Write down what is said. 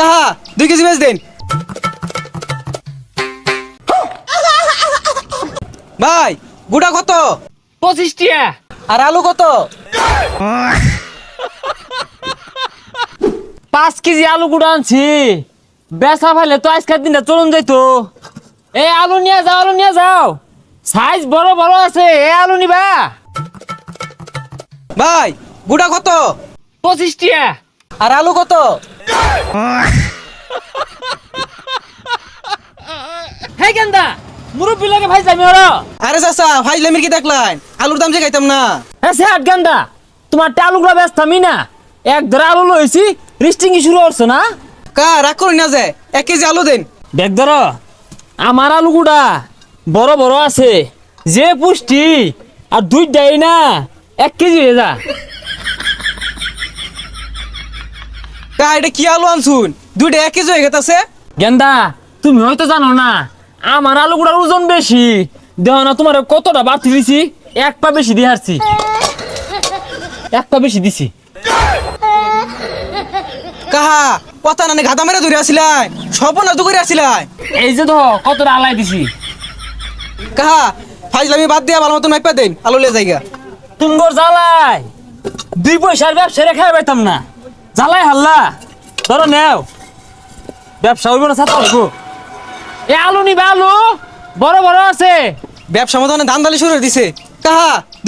কাহা দুই কেজি বেচ দিন। ভাই গুড়া কত? পঁচিশ টিয়া। আর আলু কত? পাঁচ কেজি আলু গুঁড়ো আনছি। বেচা ফেলে তো আজকের দিনটা চলুন যাইতো। এই আলু নিয়ে যাও আলু নিয়ে যাও। সাইজ বড় বড় আছে এ আলু নিবা। ভাই গুড়া কত? পঁচিশ টিয়া। আর আলু কত? হে গেন্দা মুরব্বী লাগে ভাই যাবি ওরা আরে চাচা ফাইজলামির কি দেখলেন আলুর দাম যে খাইতাম না। হ্যাঁ সে আট গেন্দা তোমার আলুগুলো ব্যস্ত আমি না। এক ধরে আলু লইছি রিস্টিং শুরু করছ না? কা রাগ করি না যে এক কেজি আলু দিন। দেখ ধর আমার আলুগুড়া বড় বড় আছে। যে পুষ্টি আর দুই দেয় না এক কেজি হয়ে যা। কা এটা কি আলু আনছুন? দুইটা এক কেজি হয়ে গেছে গেন্দা তুমি হয়তো জানো না আমার আলুগুড়ার ওজন বেশি। দেহ না তোমার কতটা বাড়তি দিছি। এক পা বেশি দিয়ে হারছি এক পা বেশি দিছি। কাহা কথা নানি ঘাতা মেরে ধরে আসিলাই সপনা তো করে আসিলাই। এই যে তো কতটা আলাই দিছি। কাহা ফাইজলামি বাদ দিয়া ভালো মতন মাইপা দিন আলু লে জায়গা তুমগর জ্বালাই দুই পয়সার ব্যবসা রেখে পাইতাম না। জ্বালাই হাল্লা। ধরো নেও। ব্যবসা হইব না এ আলু নিবা আলু। বড় বড় আছে। ব্যবসা মতো ধান দালি শুরু দিছে। কাহা?